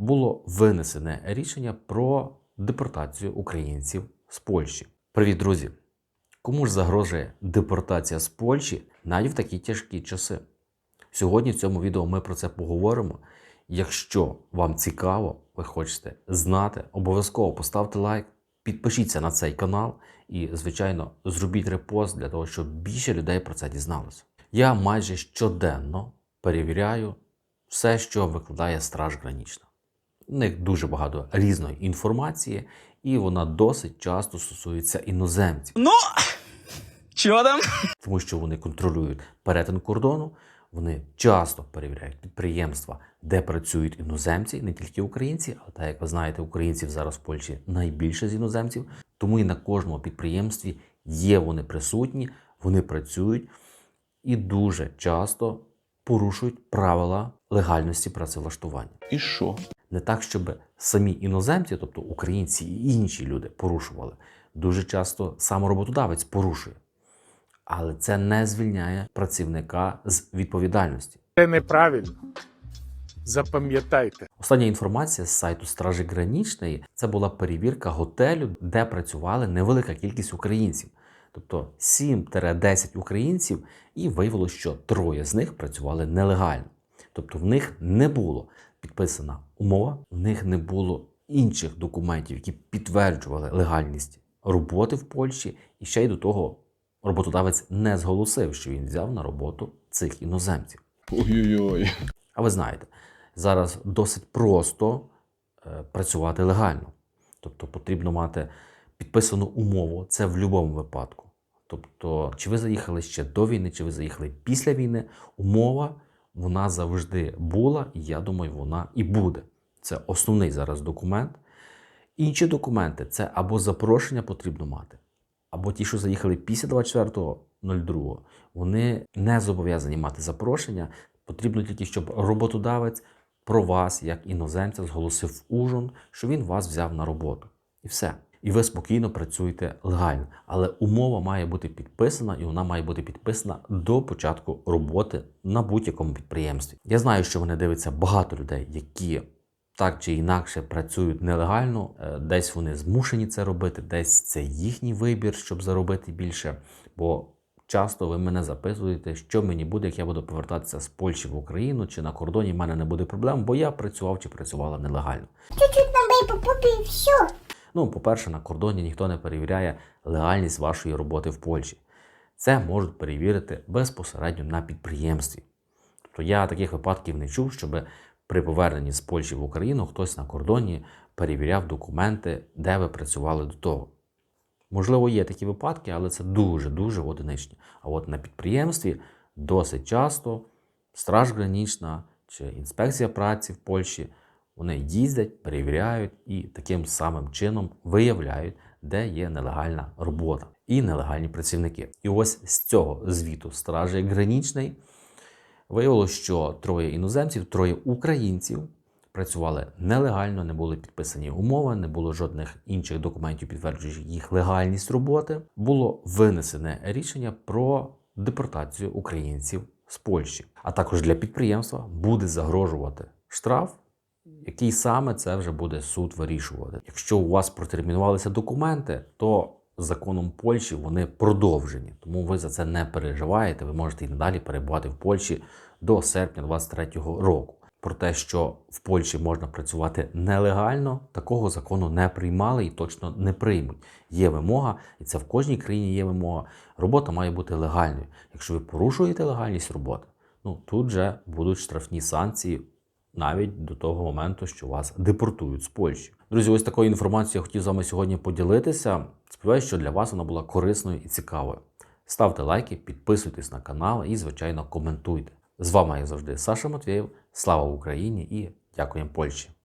було винесене рішення про депортацію українців з Польщі. Привіт, друзі! Кому ж загрожує депортація з Польщі навіть в такі тяжкі часи? Сьогодні в цьому відео ми про це поговоримо. Якщо вам цікаво, ви хочете знати, обов'язково поставте лайк, підпишіться на цей канал і, звичайно, зробіть репост для того, щоб більше людей про це дізналося. Я майже щоденно перевіряю все, що викладає Страж Гранічна. У них дуже багато різної інформації, і вона досить часто стосується іноземців, Ну, чё там? тому що вони контролюють перетин кордону. Вони часто перевіряють підприємства, де працюють іноземці, не тільки українці, але так як ви знаєте, українців зараз в Польщі найбільше з іноземців. Тому і на кожному підприємстві є вони присутні, вони працюють і дуже часто порушують правила легальності працевлаштування. И шо? Не так, щоб самі іноземці, тобто українці і інші люди, порушували. Дуже часто сам роботодавець порушує. Але це не звільняє працівника з відповідальності. Це неправильно. Запам'ятайте. Остання інформація з сайту Стражі Гранічної це була перевірка готелю, де працювали невелика кількість українців, тобто 7-10 українців, і виявилося, що троє з них працювали нелегально. Тобто в них не було підписана умова, в них не було інших документів, які підтверджували легальність роботи в Польщі, і ще й до того роботодавець не зголосив, що він взяв на роботу цих іноземців. Ой-ой-ой. А ви знаєте, зараз досить просто е, працювати легально. Тобто потрібно мати підписану умову, це в будь-якому випадку. Тобто, чи ви заїхали ще до війни, чи ви заїхали після війни, умова вона завжди була, і я думаю, вона і буде. Це основний зараз документ. Інші документи це або запрошення потрібно мати, або ті, що заїхали після 24.02, вони не зобов'язані мати запрошення. Потрібно тільки, щоб роботодавець про вас, як іноземця, зголосив ужин, що він вас взяв на роботу. І все. І ви спокійно працюєте легально. Але умова має бути підписана, і вона має бути підписана до початку роботи на будь-якому підприємстві. Я знаю, що мене дивиться багато людей, які так чи інакше працюють нелегально, Е, десь вони змушені це робити, десь це їхній вибір, щоб заробити більше. Бо часто ви мене записуєте, що мені буде, як я буду повертатися з Польщі в Україну, чи на кордоні в мене не буде проблем, бо я працював чи працювала нелегально. Чуть-чуть набей по попі все. Ну, по-перше, на кордоні ніхто не перевіряє легальність вашої роботи в Польщі. Це можуть перевірити безпосередньо на підприємстві. Тобто я таких випадків не чув, щоб при поверненні з Польщі в Україну хтось на кордоні перевіряв документи, де ви працювали до того. Можливо, є такі випадки, але це дуже-дуже одиничні. А от на підприємстві досить часто Страж Гранічна чи інспекція праці в Польщі вони їздять, перевіряють і таким самим чином виявляють, де є нелегальна робота і нелегальні працівники. І ось з цього звіту Стражі Гранічної виявилося, що троє іноземців, троє українців працювали нелегально, не були підписані умови, не було жодних інших документів, підтверджуючих їх легальність роботи. Було винесене рішення про депортацію українців з Польщі. А також для підприємства буде загрожувати штраф. Який саме це вже буде суд вирішувати. Якщо у вас протермінувалися документи, то законом Польщі вони продовжені, тому ви за це не переживаєте. Ви можете і надалі перебувати в Польщі до серпня 2023 року. Про те, що в Польщі можна працювати нелегально, такого закону не приймали і точно не приймуть. Є вимога, і це в кожній країні є вимога. Робота має бути легальною. Якщо ви порушуєте легальність роботи, ну тут же будуть штрафні санкції навіть до того моменту, що вас депортують з Польщі. Друзі, ось такою інформацією я хотів з вами сьогодні поділитися. Сподіваюся, що для вас вона була корисною і цікавою. Ставте лайки, підписуйтесь на канал і, звичайно, коментуйте. З вами, як завжди, Саша Матвєєв. Слава Україні і дякуємо Польщі!